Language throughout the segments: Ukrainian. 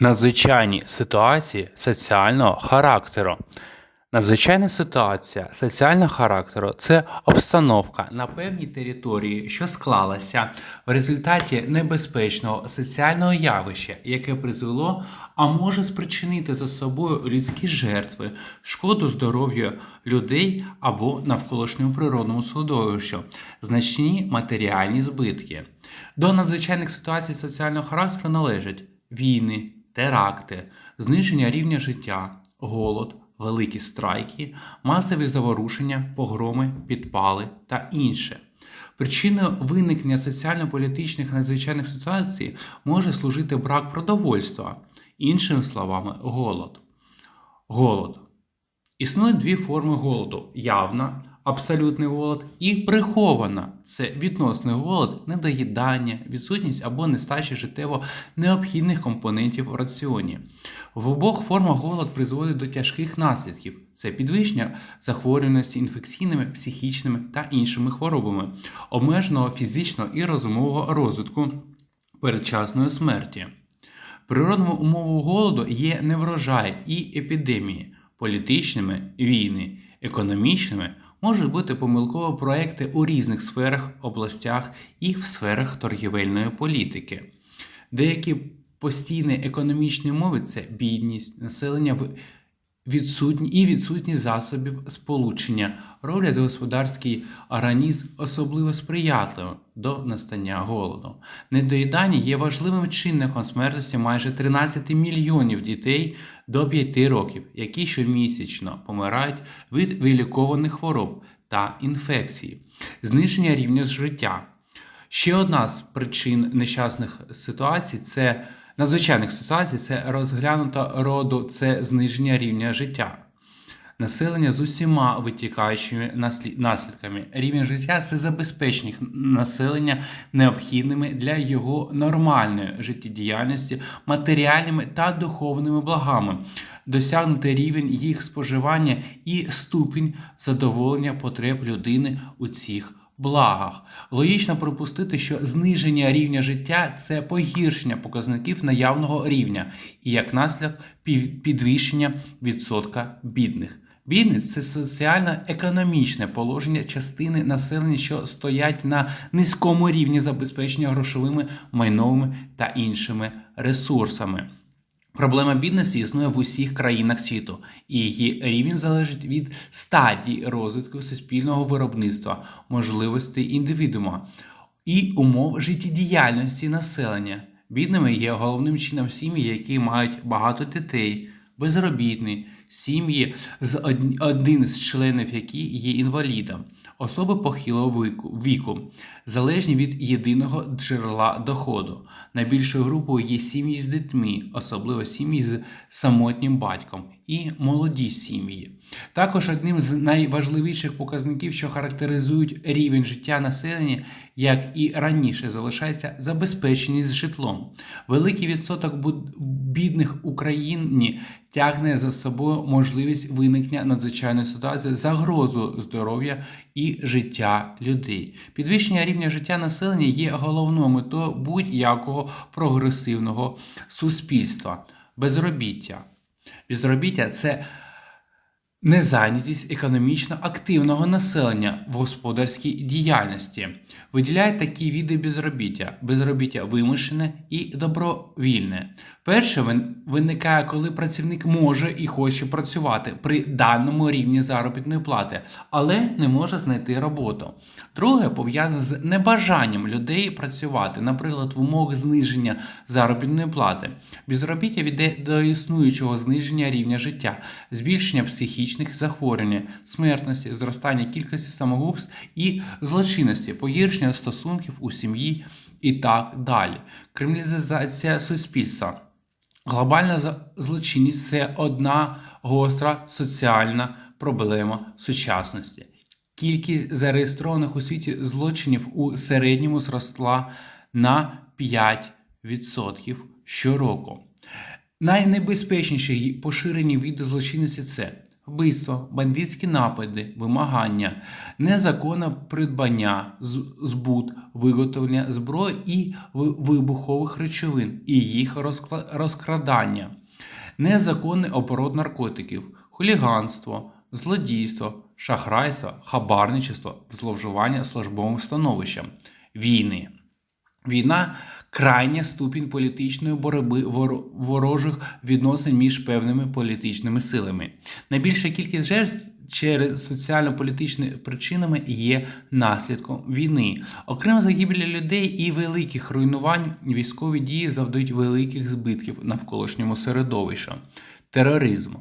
Надзвичайні ситуації соціального характеру. Надзвичайна ситуація соціального характеру це обстановка на певній території, що склалася в результаті небезпечного соціального явища, яке призвело, а може спричинити за собою людські жертви, шкоду здоров'ю людей або навколишньому природному середовищу, значні матеріальні збитки. До надзвичайних ситуацій соціального характеру належать війни, теракти, зниження рівня життя, голод, великі страйки, масові заворушення, погроми, підпали та інше. Причиною виникнення соціально-політичних надзвичайних ситуацій може служити брак продовольства, іншими словами, голод. Голод. Існують дві форми голоду: явна, абсолютний голод, і прихована це відносний голод, недоїдання, відсутність або нестача життєво необхідних компонентів в раціоні. В обох формах голод призводить до тяжких наслідків: це підвищення захворюваності інфекційними, психічними та іншими хворобами, обмеженого фізичного і розумового розвитку передчасної смерті. Природними умовою голоду є неврожай і епідемії, політичними війни, економічними можуть бути помилково проекти у різних сферах, областях і в сферах торгівельної політики. Деякі постійні економічні умови це бідність, населення в відсутні і відсутність засобів сполучення роблять господарський організм особливо сприятливим до настання голоду. Недоїдання є важливим чинником смертності майже 13 мільйонів дітей до 5 років, які щомісячно помирають від вилікованих хвороб та інфекцій, зниження рівня життя. Ще одна з причин нещасних ситуацій це надзвичайних ситуацій це розглянуто роду це зниження рівня життя. Населення з усіма витікаючими наслідками. Рівень життя це забезпечення населення необхідними для його нормальної життєдіяльності, матеріальними та духовними благами, досягнути рівень їх споживання і ступінь задоволення потреб людини у цих благах. Логічно припустити, що зниження рівня життя це погіршення показників наявного рівня і як наслідок підвищення відсотка бідних. Бідність це соціально-економічне положення частини населення, що стоять на низькому рівні забезпечення грошовими, майновими та іншими ресурсами. Проблема бідності існує в усіх країнах світу, і її рівень залежить від стадії розвитку суспільного виробництва, можливостей індивідуума і умов життєдіяльності населення. Бідними є головним чином сім'ї, які мають багато дітей, безробітні, сім'ї з один з членів які є інвалідом, особи похилого віку, залежні від єдиного джерела доходу. Найбільшою групою є сім'ї з дітьми, особливо сім'ї з самотнім батьком і молоді сім'ї. Також одним з найважливіших показників, що характеризують рівень життя населення, як і раніше, залишається забезпеченість житлом. Великий відсоток бідних Україні тягне за собою можливість виникнення надзвичайної ситуації, загрозу здоров'я і життя людей. Підвищення рівня життя населення є головною метою будь-якого прогресивного суспільства. Безробіття. Безробіття це Незайнятість економічно активного населення в господарській діяльності виділяють такі види безробіття: безробіття вимушене і добровільне. Перше виникає, коли працівник може і хоче працювати при даному рівні заробітної плати, але не може знайти роботу. Друге пов'язане з небажанням людей працювати, наприклад, в умовах зниження заробітної плати. Безробіття веде до існуючого зниження рівня життя, збільшення психічних захворювань, смертності, зростання кількості самогубств і злочинності, погіршення стосунків у сім'ї і так далі. Криміналізація суспільства. Глобальна злочинність це одна гостра соціальна проблема сучасності. Кількість зареєстрованих у світі злочинів у середньому зросла на 5% щороку. Найнебезпечніші поширені види злочинності це вбивство, бандитські напади, вимагання, незаконне придбання, збут, виготовлення зброї і вибухових речовин і їх розкрадання, незаконний оборот наркотиків, хуліганство, злодійство, шахрайство, хабарничество, зловживання службовим становищем, війни. Війна крайня ступінь політичної боротьби вор- ворожих відносин між певними політичними силами. Найбільша кількість жертв через соціально-політичні причинами є наслідком війни. Окремо загибелі людей і великих руйнувань військові дії завдають великих збитків навколишньому середовищу. Тероризм.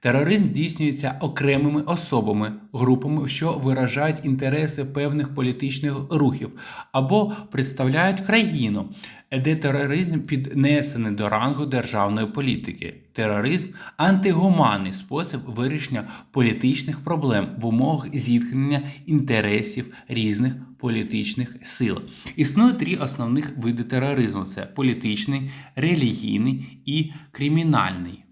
Тероризм здійснюється окремими особами, групами, що виражають інтереси певних політичних рухів або представляють країну, де тероризм піднесений до рангу державної політики. Тероризм антигуманний спосіб вирішення політичних проблем в умовах зіткнення інтересів різних політичних сил. Існує три основних види тероризму: це політичний, релігійний і кримінальний.